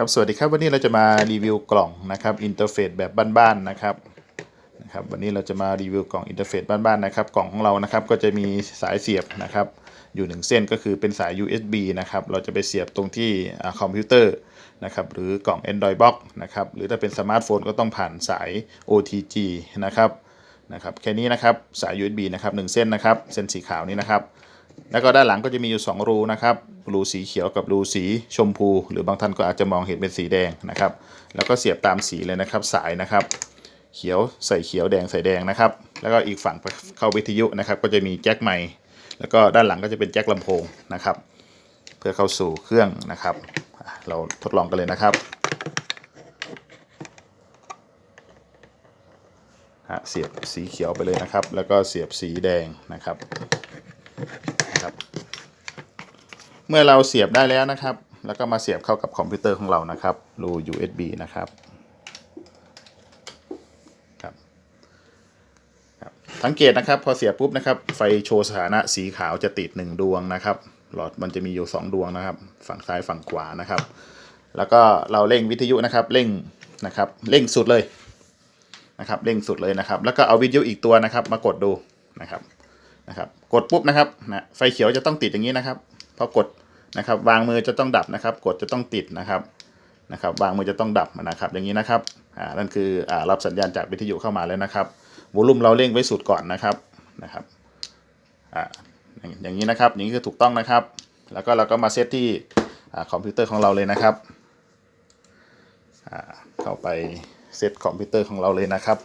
ครับสวัสดีครับวันนี้เราจะมารีวิวกล่องนะครับอินเทอร์เฟซแบบบ้านๆนะครับนะครับ วันนี้เราจะมารีวิวกล่องอินเทอร์เฟซบ้านๆนะครับกล่องของเรานะครับก็จะมีสายเสียบนะครับ อยู่หนึ่งเส้นก็คือเป็นสาย USB นะครับเราจะไปเสียบตรงที่อคอมพิวเตอร์นะครับหรือกล่อง Android Box นะครับหรือถ้าเป็นสมาร์ทโฟนก็ต้องผ่านสาย OTG นะครับนะครับแค่นี้นะครับสาย USB นะครับหนึ่งเส้นนะครับเส้นสีขาวนี้นะครับ แล้วก็ด้านหลังก็จะมีอยู่ 2 รูนะครับ รูสีเขียวกับรูสีชมพู หรือบางท่านก็อาจจะมองเห็นเป็นสีแดงนะครับ แล้วก็เสียบตามสีเลยนะครับ สายนะครับ เขียวใส่เขียวแดงใส่แดงนะครับ แล้วก็อีกฝั่งเข้าวิทยุนะครับ ก็จะมีแจ็คไมค์แล้วก็ด้านหลังก็จะเป็นแจ็คลำโพงนะครับ เพื่อเข้าสู่เครื่องนะครับ เราทดลองกันเลยนะครับเสียบสีเขียวไปเลยนะครับ แล้วก็เสียบสีแดงนะครับ นะครับ เมื่อเราเสียบได้แล้วนะครับ แล้วก็มาเสียบเข้ากับคอมพิวเตอร์ของเรานะครับรู USB นะครับครับครับสังเกตนะครับพอเสียบปุ๊บนะครับ ไฟโชว์สถานะสีขาวจะติด 1 ดวงนะครับ หลอดมันจะมีอยู่ 2 ดวงนะครับ ฝั่งซ้ายฝั่งขวานะครับ แล้วก็เราเร่งวิทยุนะครับเร่งนะครับเร่งสุดเลยนะครับเร่งสุดเลยนะครับ แล้วก็เอาวิทยุอีกตัวนะครับ มากดดูนะครับนะครับ กดปุ๊บนะครับนะไฟเขียวจะต้องติดอย่างนี้นะครับพอกดนะครับ วางมือจะต้องดับนะครับ กดจะต้องติดนะครับนะครับ วางมือจะต้องดับนะครับ อย่างนี้นะครับอ่านั่นคืออ่ารับสัญญาณจากวิทยุเข้ามาแล้วนะครับวอลุ่มเราเร่งไว้สุดก่อนนะครับนะครับอ่าอย่างอย่างนี้นะครับอย่างนี้คือถูกต้องนะครับ แล้วก็เราก็มาเซตที่อ่าคอมพิวเตอร์ของเราเลยนะครับอ่าเข้าไปเซตคอมพิวเตอร์ของเราเลยนะครับ